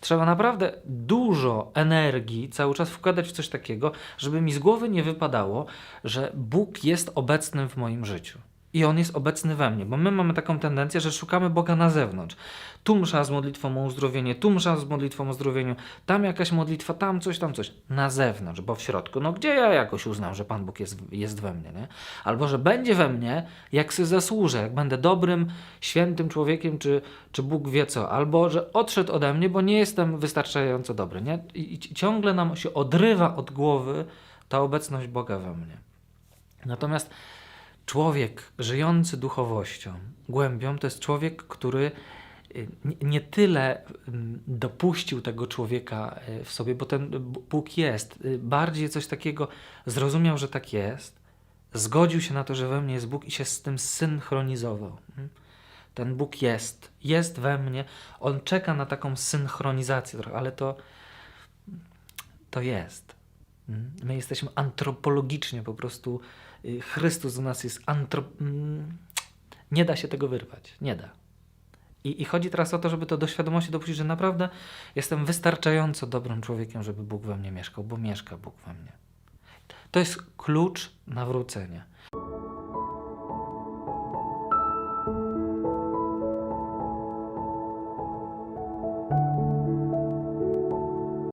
Trzeba naprawdę dużo energii cały czas wkładać w coś takiego, żeby mi z głowy nie wypadało, że Bóg jest obecny w moim życiu. I On jest obecny we mnie, bo my mamy taką tendencję, że szukamy Boga na zewnątrz. Tu msza z modlitwą o uzdrowienie, tu msza z modlitwą o uzdrowieniu, tam jakaś modlitwa, tam coś, tam coś. Na zewnątrz, bo w środku, no gdzie ja jakoś uznam, że Pan Bóg jest, jest we mnie, nie? Albo, że będzie we mnie, jak sobie zasłużę, jak będę dobrym, świętym człowiekiem, czy, czy Bóg wie co. Albo, że odszedł ode mnie, bo nie jestem wystarczająco dobry, nie? I, i ciągle nam się odrywa od głowy ta obecność Boga we mnie. Natomiast człowiek żyjący duchowością, głębią, to jest człowiek, który y, nie- tyle mm, dopuścił tego człowieka y, w sobie, bo ten Bóg jest, y, bardziej coś takiego zrozumiał, że tak jest, zgodził się na to, że we mnie jest Bóg i się z tym synchronizował. mm. Ten Bóg jest, jest we mnie, on czeka na taką synchronizację ale to, to jest. Mm. My jesteśmy antropologicznie po prostu. y, Chrystus u nas jest antro... mm, Nie da się tego wyrwać. Nie da. I, I chodzi teraz o to, żeby to do świadomości dopuścić, że naprawdę jestem wystarczająco dobrym człowiekiem, żeby Bóg we mnie mieszkał, bo mieszka Bóg we mnie. To jest klucz nawrócenia.